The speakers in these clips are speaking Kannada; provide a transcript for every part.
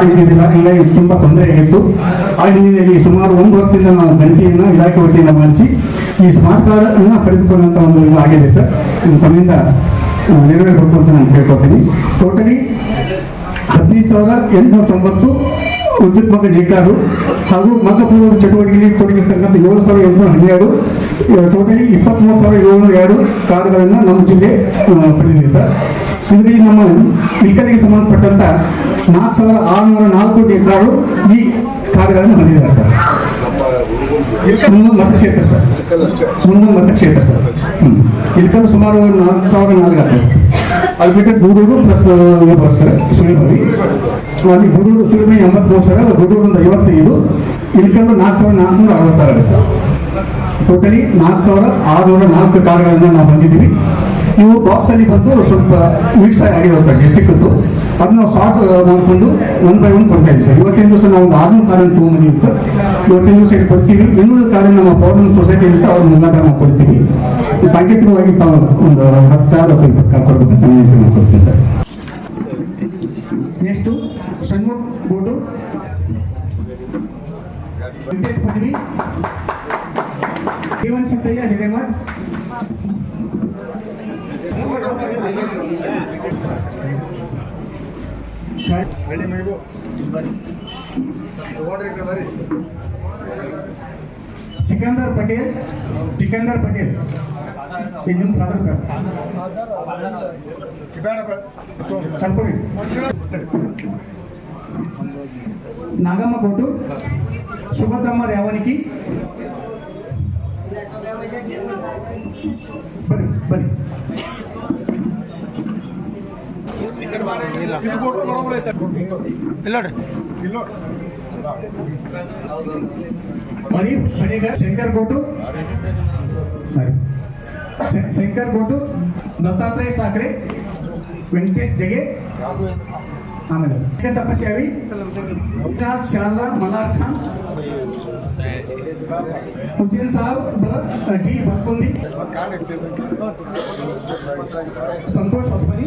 ಕಾರ್ಡ್ ಇದ್ದಿದ್ದಿಲ್ಲ ಹೀಗಾಗಿ ತುಂಬಾ ತೊಂದರೆ ಆಗಿತ್ತು ಆ ಹಿನ್ನೆಲೆಯಲ್ಲಿ ಸುಮಾರು ಒಂದು ವರ್ಷದಿಂದ ನಾವು ಗಣತಿಯನ್ನು ಇಲಾಖೆ ವತಿಯಿಂದ ಮಾಡಿಸಿ, ಈ ಸ್ಮಾರ್ಟ್ ಕಾರ್ಡ್ ಅನ್ನ ಪಡೆದುಕೊಂಡಂತ ಒಂದು ಇದು ಆಗಿದೆ ಸರ್. ತಮ್ಮಿಂದ ನೆರವೇರಬೇಕು ಅಂತ ನಾನು ಕೇಳ್ಕೊತೀನಿ ಟೋಟಲಿ ಹದಿನೈದು ಸಾವಿರ ಎಂಟುನೂರ ತೊಂಬತ್ತು ವಿದ್ಯುತ್ ಮಗ ನೇಕಾರು ಹಾಗೂ ಮತಪೂರ್ವ ಚಟುವಟಿಕೆಗೆ ತೊಡಗಿರ್ತಕ್ಕಂಥ ಏಳು ಸಾವಿರದ ಎಂಟುನೂರ ಹನ್ನೆರಡು ಟೋಟಲಿ ಇಪ್ಪತ್ತ್ಮೂರು ಸಾವಿರದ ಏಳ್ನೂರ ಎರಡು ಕಾರ್ಡ್ಗಳನ್ನು ನಮ್ಮ ಜಿಲ್ಲೆ ಪಡೆದಿದೆ ಸರ್. ಇದರಲ್ಲಿ ನಮ್ಮ ಇಲ್ಕರಿಗೆ ಸಂಬಂಧಪಟ್ಟಂಥ ನಾಲ್ಕು ಸಾವಿರ ಆರುನೂರ ನಾಲ್ಕು ನೇಕಾರು ಈ ಕಾರ್ಯಗಳನ್ನು ಹೊಂದಿದ್ದಾರೆ ಸರ್. ಮುಂದೊಂದು ಮತಕ್ಷೇತ್ರ ಸರ್. ಮುಂದೊಂದು ಮತಕ್ಷೇತ್ರ ಸರ್. ಇಲ್ಕಲ್ ಸುಮಾರು ನಾಲ್ಕು ಸಾವಿರ ನಾಲ್ಕು ಆಗ್ತದೆ ಸರ್. ಅದು ಬಿಟ್ಟರೆ Guduru plus bus sir Sulimari ಅಲ್ಲಿ ಗೂಡೂರು ಸುಳಿಮರಿ ಎಂಬತ್ಮೂರು ಸರ್ ಗೂಡೂರು ಒಂದು ಐವತ್ತೈದು. ಇಲ್ಕಲ್ಲು ನಾಲ್ಕು ಸಾವಿರದ ನಾಲ್ಕುನೂರ ಅರವತ್ತಾರು ಸರ್. ಟೋಟಲಿ ನಾಲ್ಕು ಸಾವಿರ ಆರುನೂರ ನಾಲ್ಕು ಕಾರ್ಗಳನ್ನು ನಾವು ಬಂದಿದ್ದೀವಿ. ನೀವು ಬಾಕ್ಸಲ್ಲಿ ಬಂದು ಸ್ವಲ್ಪ ಮಿಕ್ಸ್ ಆಗಿದೆ ಸರ್ ಡಿಸ್ಟಿಕ್ ಅದನ್ನ ಸಾರ್ಟ್ ಮಾಡಿಕೊಂಡು ಒನ್ ಬೈ ಒನ್ ಕೊಡ್ತಾ ಇದ್ದೀವಿ ಸರ್. ಇವತ್ತಿನ ದಿವಸ ನಾವು ಒಂದು ಆರ್ನೂರು ಕಾರ್ಡ್ ತೊಗೊಂಬಂದಿದ್ದೀವಿ ಸರ್ ಇವತ್ತಿನ ದಿವಸ ಇಲ್ಲಿ ಕೊಡ್ತೀವಿ. ಇನ್ನೂರು ಕಾರನ್ನು ನಮ್ಮ ಪೌರ್ಣ ಸೊಸೈಟಿಯಲ್ಲಿ ಸಹ ಅವ್ರ ನಾವು ಕೊಡ್ತೀವಿ. ಸಾಂಕೇತಿಕವಾಗಿ ತಾವು ಒಂದು ಹತ್ತಾರು ಅಥವಾ ಇಪ್ಪತ್ತು ಕಾರ್ಡ್ ಕೊಡ್ಬೇಕಂತ ನಾನು ಕೊಡ್ತೀನಿ ಸರ್. ನೆಕ್ಸ್ಟು ಷಣ್ಮುಖ್ ಗೋಟು ಹಿರೇಮಠ್. ಸಿಕಂದರ್ ಪಟೇಲ್ ಸಿಕಂದರ್ ಪಟೇಲ್ ಇದು ನಿಮ್ಮ ಫಾದರ್ ಕಲ್ಪುಡಿ ನಾಗಮ್ಮ ಕೊಟ್ಟು ಸುಭದ್ರಮ್ಮ ರೇವಣಿಕಿ ಬನ್ನಿ ಬನ್ನಿ శంకర్ కోటు. శంకర్ కోటు దత్తాత్రేయ సాకరే వెంకటేష్ జగే. ఆమె తపస్యావి శారదా మలార్ ఖాన్. హుసేన్ సాబ్ డి బక్కుంది సంతోష్ హస్మని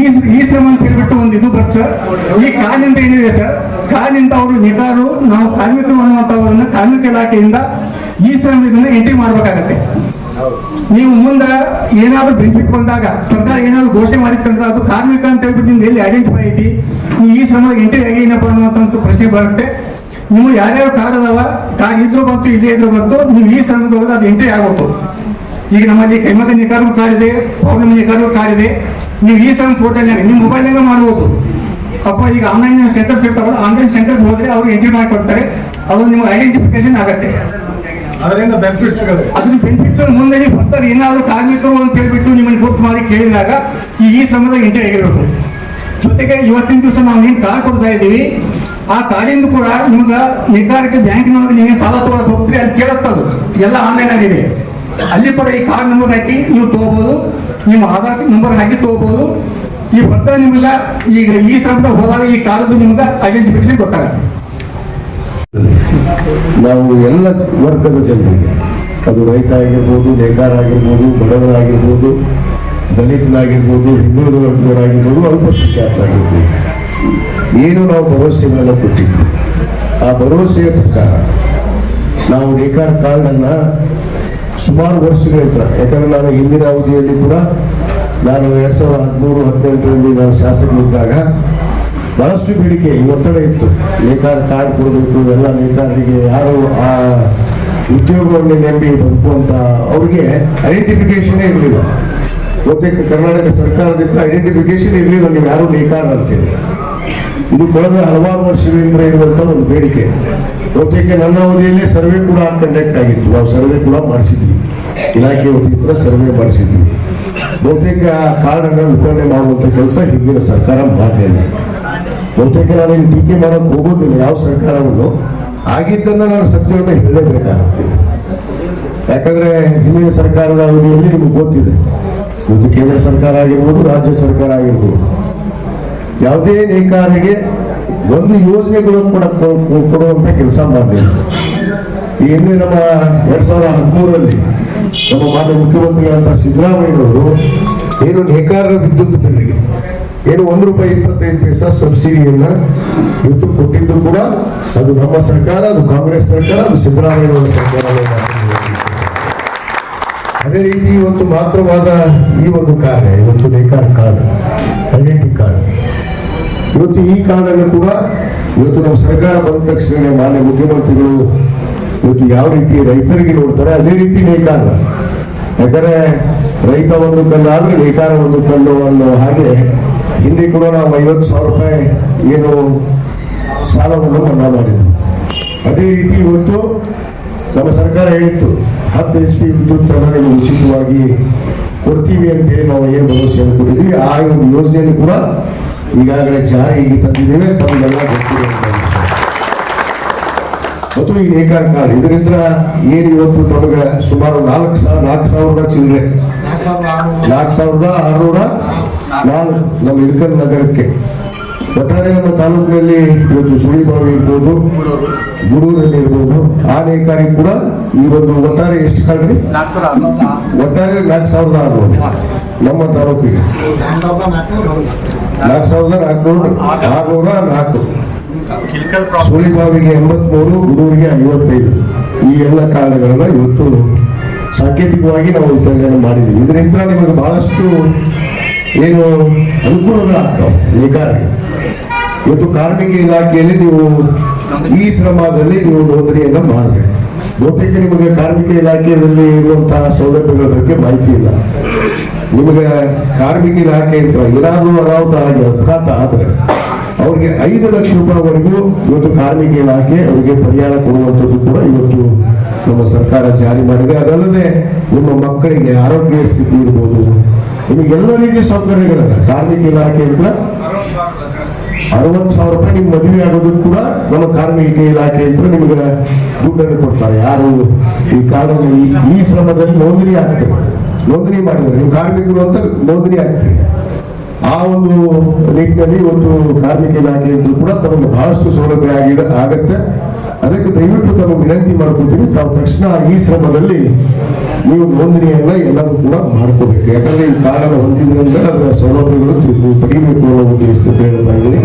ಈ ಈ ಶ್ರಮ ಅಂತ ಹೇಳ್ಬಿಟ್ಟು ಒಂದು ಇದು ಬರ್ತ ಸರ್. ಈ ಕಾಡಿನಿಂದ ಏನಿದೆ ಸರ್? ಕಾಡಿನಿಂದ ಅವರು ನಿಗಾರು ನಾವು ಕಾರ್ಮಿಕರು ಅನ್ನುವಂಥವ್ರನ್ನ ಕಾರ್ಮಿಕ ಇಲಾಖೆಯಿಂದ ಈ ಶ್ರಮ ಇದನ್ನ ಎಂಟ್ರಿ ಮಾಡ್ಬೇಕಾಗತ್ತೆ. ನೀವು ಮುಂದೆ ಏನಾದ್ರು ಬೆನಿಫಿಟ್ ಬಂದಾಗ, ಸರ್ಕಾರ ಏನಾದ್ರು ಘೋಷಣೆ ಮಾಡಿತ್ತಂದ್ರೆ ಅದು ಕಾರ್ಮಿಕ ಅಂತ ಹೇಳ್ಬಿಟ್ಟು ಎಲ್ಲಿ ಐಡೆಂಟಿಫೈ ಐತಿ? ನೀವು ಈ ಶ್ರಮ ಎಂಟ್ರಿ ಆಗೇನಪ್ಪ ಅನ್ನುವಂಥ ಒಂದು ಪ್ರಶ್ನೆ ಬರುತ್ತೆ. ನೀವು ಯಾರ್ಯಾವ ಕಾರ್ಡ್ ಅದಾವ ಕಾರ್ಡ್ ಇದ್ರು ಬಂತು ಇದೇ ಇದ್ರು ಬಂತು, ನೀವು ಈ ಶ್ರಮದೊಳಗೆ ಅದು ಎಂಟ್ರಿ ಆಗೋದು ಈಗ ನಮ್ಮಲ್ಲಿ ಕೈಮಗ ನಿಕಾರು ಕಾರ್ಡ್ ಇದೆ, ಪೌರ್ಣಮಿ ನಿಕಾರು ಕಾರ್ಡ್ ಇದೆ. ನೀವು ಈ ಸಣ್ಣ ಪೋರ್ಟಲ್ ನಿಮ್ಮ ಮೊಬೈಲ್ನಾಗ ಮಾಡ್ಬೋದು. ಅಪ್ಪ ಈಗ ಆನ್ಲೈನ್ ಸೆಂಟರ್ಸ್ ಇರ್ತಾವಲ್ಲ ಆನ್ಲೈನ್ ಸೆಂಟರ್ಗೆ ಹೋದ್ರೆ ಅವ್ರು ಎಂಟ್ರಿ ಮಾಡಿ ಕೊಡ್ತಾರೆ ಅದು ನಿಮ್ಗೆ ಐಡೆಂಟಿಫಿಕೇಶನ್ ಆಗತ್ತೆ. ಅದರಿಂದ ಬೆನಿಫಿಟ್ಸ್ಗಳು ಅದ್ರ ಬೆನಿಫಿಟ್ಸ್ ಮುಂದೆ ನೀವು ಬರ್ತಾರೆ. ಏನಾದರೂ ಕಾರ್ಮಿಕರು ಅಂತ ಹೇಳ್ಬಿಟ್ಟು ನಿಮ್ಮನ್ನು ಬುಕ್ ಮಾಡಿ ಕೇಳಿದಾಗ ಈ ಈ ಸಮಯದಾಗ ಎಂಟ್ರಿ ಆಗಿರಬೇಕು. ಜೊತೆಗೆ ಇವತ್ತಿನ ದಿವಸ ನಾವು ಏನು ಕಾರ್ಡ್ ಕೊಡ್ತಾ ಇದ್ದೀವಿ. ಆ ಕಾರ್ಡಿಂದ ಕೂಡ ನಿಮ್ಗೆ ನಿರ್ಧಾರಕ್ಕೆ ಬ್ಯಾಂಕಿನೊಳಗೆ ನೀವು ಸಾಲ ತಗೊಳಕ್ ಹೋಗ್ತೀರಿ ಅಲ್ಲಿ ಕೇಳುತ್ತದು ಎಲ್ಲ ಆನ್ಲೈನ್ ಆಗಿದೆ ಅಲ್ಲಿ ಕೂಡ ಈ ಕಾರ್ಡ್ ನಂಬರ್ ಹಾಕಿ ನೀವು ತಗೋಬಹುದು ನಿಮ್ಮ ಆಧಾರ್ ನಂಬರ್ ಹಾಕಿ ತಗೋಬಹುದು ಈ ಬರ್ತಾ ನಿಮ್ಗೆಲ್ಲ ಈಗ ಈ ಸಂಬಂಧ ಹೋದಾಗ ಈ ಕಾರ್ಡ್ ನಿಮ್ಗೆ ಐಡೆಂಟಿಫಿಕೇಶನ್ ಗೊತ್ತಾಗುತ್ತೆ. ನಾವು ಎಲ್ಲ ವರ್ಗದ ಜನರಿಗೆ, ಅದು ರೈತ ಆಗಿರ್ಬೋದು, ನೇಕಾರ ಆಗಿರ್ಬೋದು ಬಡವರಾಗಿರ್ಬೋದು ದಲಿತನಾಗಿರ್ಬೋದು, ಹಿಂದುಳಿದ ವರ್ಗದವರಾಗಿರ್ಬೋದು ಅಲ್ಪಸಂಖ್ಯಾತರಾಗಿರ್ಬೋದು ಏನು ನಾವು ಭರವಸೆಗಳನ್ನು ಕೊಟ್ಟಿದ್ವಿ. ಆ ಭರವಸೆಯ ಪ್ರಕಾರ ನಾವು ನೇಕಾರ ಕಾರ್ಡನ್ನು ಸುಮಾರು ವರ್ಷಗಳಿಂದ ಯಾಕಂದ್ರೆ ನಾನು ಹಿಂದಿನ ಅವಧಿಯಲ್ಲಿ ಕೂಡ ನಾನು ಎರಡ್ ಸಾವಿರದ ಹದಿಮೂರು, ಹದಿನೆಂಟರಲ್ಲಿ ನಾನು ಶಾಸಕನಿದ್ದಾಗ ಬಹಳಷ್ಟು ಬೇಡಿಕೆ, ಒತ್ತಡ ಇತ್ತು. ನೇಕಾರ ಕಾರ್ಡ್ ಕೊಡಬೇಕು, ಎಲ್ಲ ನೇಕಾರರಿಗೆ ಯಾರು ಆ ಉದ್ಯೋಗವನ್ನು ನಂಬಿ ಬದುಕುವಂತ ಅವ್ರಿಗೆ ಐಡೆಂಟಿಫಿಕೇಶನ್ ಇರಲಿಲ್ಲ. ಬಹುತೇಕ ಕರ್ನಾಟಕ ಸರ್ಕಾರದಿಂದ ಐಡೆಂಟಿಫಿಕೇಶನ್ ಇರಲಿಲ್ಲ, ನೀವು ಯಾರು ನೇಕಾರ ಅಂತೇಳಿ ಇದು ಕಳೆದ ಹಲವಾರು ವರ್ಷಗಳಿಂದ ಇರುವಂತಹ ಒಂದು ಬೇಡಿಕೆ. ಬಹುತೇಕ ನನ್ನ ಅವಧಿಯಲ್ಲಿ ಸರ್ವೆ ಕೂಡ ಕಂಡಕ್ಟ್ ಆಗಿತ್ತು. ನಾವು ಸರ್ವೆ ಕೂಡ ಮಾಡಿಸಿದ್ವಿ. ಇಲಾಖೆ ವತಿಯಿಂದ ಸರ್ವೆ ಮಾಡಿಸಿದ್ವಿ. ಬಹುತೇಕ ಕಾರ್ಡ್ ಅನ್ನ ವಿತರಣೆ ಮಾಡುವಂತ ಕೆಲಸ ಹಿಂದಿನ ಸರ್ಕಾರ ಮಾಡಲಿಲ್ಲ ಬಹುತೇಕ ನಾನು ಇಲ್ಲಿ ಟೀಕೆ ಮಾಡಕ್ ಹೋಗೋದಿಲ್ಲ, ಯಾವ ಸರ್ಕಾರವನ್ನು. ಆಗಿದ್ದನ್ನ ನಾನು ಸತ್ಯವನ್ನು ಹೇಳಲೇಬೇಕಾಗುತ್ತೆ ಯಾಕಂದ್ರೆ ಹಿಂದಿನ ಸರ್ಕಾರದ ಅವಧಿಯಲ್ಲಿ ನಿಮಗೆ ಗೊತ್ತಿದೆ? ಒಂದು ಕೇಂದ್ರ ಸರ್ಕಾರ ಆಗಿರ್ಬೋದು, ರಾಜ್ಯ ಸರ್ಕಾರ ಆಗಿರ್ಬೋದು. ಯಾವುದೇ ನೇಕಾರಿಗೆ ಒಂದು ಯೋಜನೆಗಳು ಕೂಡ ಕೊ- ಕೊ- ಕೊಡುವಂತ ಕೆಲಸ ಮಾಡಬೇಕು. ಹಿಂದೆ ನಮ್ಮ ಎರಡ್ ಸಾವಿರದ ಹದಿಮೂರರಲ್ಲಿ ನಮ್ಮ ಮಾನ್ಯ ಮುಖ್ಯಮಂತ್ರಿಗಳಂತ ಸಿದ್ದರಾಮಯ್ಯನವರು ಏನು ನೇಕಾರರ ವಿದ್ಯುತ್ ಬಿಲ್ಗೆ ಏನು ಒಂದು ರೂಪಾಯಿ ಇಪ್ಪತ್ತೈದು ಪೈಸಾ ಸಬ್ಸಿಡಿಯನ್ನ ಇವತ್ತು ಕೊಟ್ಟಿದ್ದು ಕೂಡ ಅದು ನಮ್ಮ ಸರ್ಕಾರ, ಅದು ಕಾಂಗ್ರೆಸ್ ಸರ್ಕಾರ, ಅದು ಸಿದ್ದರಾಮಯ್ಯನವರ ಸರ್ಕಾರ ಅದೇ ರೀತಿ ಇವತ್ತು ಮಾತ್ರವಾದ ಈ ಒಂದು ಕಾರ್ಯ, ಇವತ್ತು ನೇಕಾರ ಕಾರ್ಡ್ ಐಡೆಂಟಿ ಕಾರ್ಡ್ ಇವತ್ತು ಈ ಕಾರ್ಡನ್ನು ಕೂಡ ಇವತ್ತು ನಮ್ಮ ಸರ್ಕಾರ ಬಂದ ತಕ್ಷಣ ಮಾನ್ಯ ಮುಖ್ಯಮಂತ್ರಿಗಳು ಇವತ್ತು ಯಾವ ರೀತಿ ರೈತರಿಗೆ ನೋಡ್ತಾರೆ, ಅದೇ ರೀತಿ ನೇಕಾರ. ಯಾಕಂದ್ರೆ ರೈತ ಒಂದು ಕಲ್ಲು ಆದ್ರೆ ನೇಕಾರ ಒಂದು ಕಲ್ಲು ಅನ್ನೋ ಹಾಗೆ ಹಿಂದೆ ಕೂಡ ನಾವು ಐವತ್ತು ಸಾವಿರ ರೂಪಾಯಿ ಏನು ಸಾಲವನ್ನು ಮನ್ನಾ ಮಾಡಿದ್ವಿ. ಅದೇ ರೀತಿ ಇವತ್ತು ನಮ್ಮ ಸರ್ಕಾರ ಹೇಳಿತ್ತು, ಹತ್ತು ಎಸ್ ಪಿ ವಿದ್ಯುತ್ ಪ್ರಮಾಣಗಳು ಉಚಿತವಾಗಿ ಕೊಡ್ತೀವಿ ಅಂತೇಳಿ ನಾವು ಏನು ಭರವಸೆಯನ್ನು ಕೊಟ್ಟಿದ್ವಿ ಆ ಒಂದು ಯೋಜನೆಯನ್ನು ಕೂಡ ಈಗಾಗಲೇ ಜಾರಿಗೆ ತಂದಿದ್ದೇವೆ. ತಮಗೆಲ್ಲ ಗೊತ್ತಿದೆ ಮತ್ತು ಈ ನೇಕಾರ ಕಾರ್ಡ್ ಇದರಿಂದ ಏನು ಇವತ್ತು ನಮಗೆ ಸುಮಾರು ನಾಲ್ಕು ಸಾವಿರ ನಾಲ್ಕು ಸಾವಿರದ ಚಿಲ್ಲರೆ ನಾಲ್ಕು ಸಾವಿರದ ಆರುನೂರ ನಾಲ್ಕು ನಮ್ಮ ಇಳಕಲ್ ನಗರಕ್ಕೆ. ಒಟ್ಟಾರೆ ನಮ್ಮ ತಾಲೂಕಿನಲ್ಲಿ ಇವತ್ತು ಸುಳಿಬಾವಿ ಇರ್ಬೋದು ಗುರೂರಲ್ಲಿ ಇರ್ಬೋದು ಆ ನೇಕಾರಿ ಕೂಡ ಈ ಒಂದು ಒಟ್ಟಾರೆ ಎಷ್ಟು ಕಾರ್ಡ್ ರೀ ಒಟ್ಟಾರೆ ನಾಲ್ಕು ಸಾವಿರದ ಆರುನೂರು. ನಮ್ಮ ತಾಲೂಕಿಗೆ. ನಾಲ್ಕು ಸಾವಿರದ ನಾಲ್ಕು ಆರುನೂರ ನಾಲ್ಕು. ಸುಳಿಬಾವಿಗೆ ಎಂಬತ್ಮೂರು, ಗುಡೂರಿಗೆ ಐವತ್ತೈದು. ಈ ಎಲ್ಲ ಕಾರಣಗಳನ್ನ ಇವತ್ತು ಸಾಂಕೇತಿಕವಾಗಿ ನಾವು ವಿತರಣೆಯನ್ನು ಮಾಡಿದ್ದೀವಿ. ಇದರಿಂದ ನಿಮಗೆ ಬಹಳಷ್ಟು ಏನು ಅನುಕೂಲಗಳಾಗ್ತಾವೆ ನೇಕಾರರಿಗೆ ಇವತ್ತು ಕಾರ್ಮಿಕ ಇಲಾಖೆಯಲ್ಲಿ ನೀವು ಈ ಶ್ರಮದಲ್ಲಿ ನೀವು ನೋಂದಣಿಯನ್ನು ಮಾಡಬೇಕು. ಬಹುತೇಕ ನಿಮಗೆ ಕಾರ್ಮಿಕ ಇಲಾಖೆಯಲ್ಲಿ ಇರುವಂತಹ ಸೌಲಭ್ಯಗಳ ಬಗ್ಗೆ ಮಾಹಿತಿ ಇಲ್ಲ. ನಿಮಗೆ ಕಾರ್ಮಿಕ ಇಲಾಖೆ ಏನಾದರೂ ಅನಾಹುತ ಆಗಿ ಅಪಘಾತ ಆದರೆ ಅವ್ರಿಗೆ ಐದು ಲಕ್ಷ ರೂಪಾಯಿವರೆಗೂ ಇವತ್ತು ಕಾರ್ಮಿಕ ಇಲಾಖೆ ಅವರಿಗೆ ಪರಿಹಾರ ಕೊಡುವಂಥದ್ದು ಕೂಡ ಇವತ್ತು ನಮ್ಮ ಸರ್ಕಾರ ಜಾರಿ ಮಾಡಿದೆ. ಅದಲ್ಲದೆ ನಿಮ್ಮ ಮಕ್ಕಳಿಗೆ ಆರೋಗ್ಯ ಸ್ಥಿತಿ ಇರ್ಬೋದು. ನಿಮಗೆ ಎಲ್ಲ ರೀತಿಯ ಸೌಕರ್ಯಗಳನ್ನ ಕಾರ್ಮಿಕ ಇಲಾಖೆ ಅಂತ ಅರವತ್ತು ಸಾವಿರ ರೂಪಾಯಿ ನಿಮ್ಗೆ ಮದುವೆ ಆಗೋದಕ್ಕೆ ಕೂಡ ನಮ್ಮ ಕಾರ್ಮಿಕ ಇಲಾಖೆ ಅಂತ ನಿಮಗೆ ದುಡ್ಡನ್ನು ಕೊಡ್ತಾರೆ. ಯಾರು ಈ ಕಾರಣದಲ್ಲಿ ಈ- ಈ ಶ್ರಮದಲ್ಲಿ ನೋಂದಣಿ ಆಗ್ತದೆ. ನೋಂದಣಿ ಮಾಡಿದ್ರೆ ನೀವು ಕಾರ್ಮಿಕರು ಅಂತ ನೋಂದಣಿ ಆಗ್ತೀರಿ ಆ ಒಂದು ನಿಟ್ಟಿನಲ್ಲಿ ಒಂದು ಕಾರ್ಮಿಕ ಇಲಾಖೆ ಕೂಡ ತಮಗೆ ಬಹಳಷ್ಟು ಸೌಲಭ್ಯ ಆಗಿದೆ, ಆಗತ್ತೆ. ಅದಕ್ಕೆ ದಯವಿಟ್ಟು ತಾವು ವಿನಂತಿ ಮಾಡ್ಕೊತೀನಿ ತಾವು ತಕ್ಷಣ ಈ ಶ್ರಮದಲ್ಲಿ ನೀವು ನೋಂದಣಿಯನ್ನ ಎಲ್ಲರೂ ಕೂಡ ಮಾಡ್ಕೋಬೇಕು. ಯಾಕಂದ್ರೆ ಈ ಕಾರಣ ಹೊಂದಿದ್ರಿಂದ ಅದರ ಸೌಲಭ್ಯಗಳು ಪಡಿಬೇಕು ಅನ್ನೋ ಉದ್ದೇಶದಿಂದ ಹೇಳ್ತಾ ಇದ್ದೀನಿ.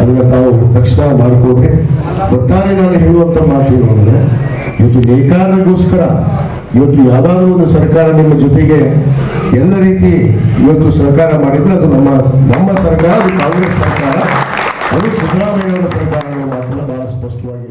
ಅದನ್ನ ತಾವು ತಕ್ಷಣ ಮಾಡ್ಕೋಬೇಕು ಒಟ್ಟಾರೆ ನಾನು ಹೇಳುವಂತ ಮಾತು ಅಂದ್ರೆ, ಇವತ್ತು ನೇಕಾರರಿಗೋಸ್ಕರ, ಇವತ್ತು ಯಾವ್ದಾದ್ರು ಒಂದು ಸರ್ಕಾರ ನಿಮ್ಮ ಜೊತೆಗೆ ಎಲ್ಲ ರೀತಿ ಇವತ್ತು ಸರ್ಕಾರ ಮಾಡಿದ್ರೆ ಅದು ನಮ್ಮ ನಮ್ಮ ಸರ್ಕಾರ, ಅದು ಕಾಂಗ್ರೆಸ್ ಸರ್ಕಾರ, ಅದು ಸಿದ್ದರಾಮಯ್ಯವರ ಸರ್ಕಾರ ಅನ್ನೋ ಮಾತನ್ನ ಬಹಳ ಸ್ಪಷ್ಟವಾಗಿ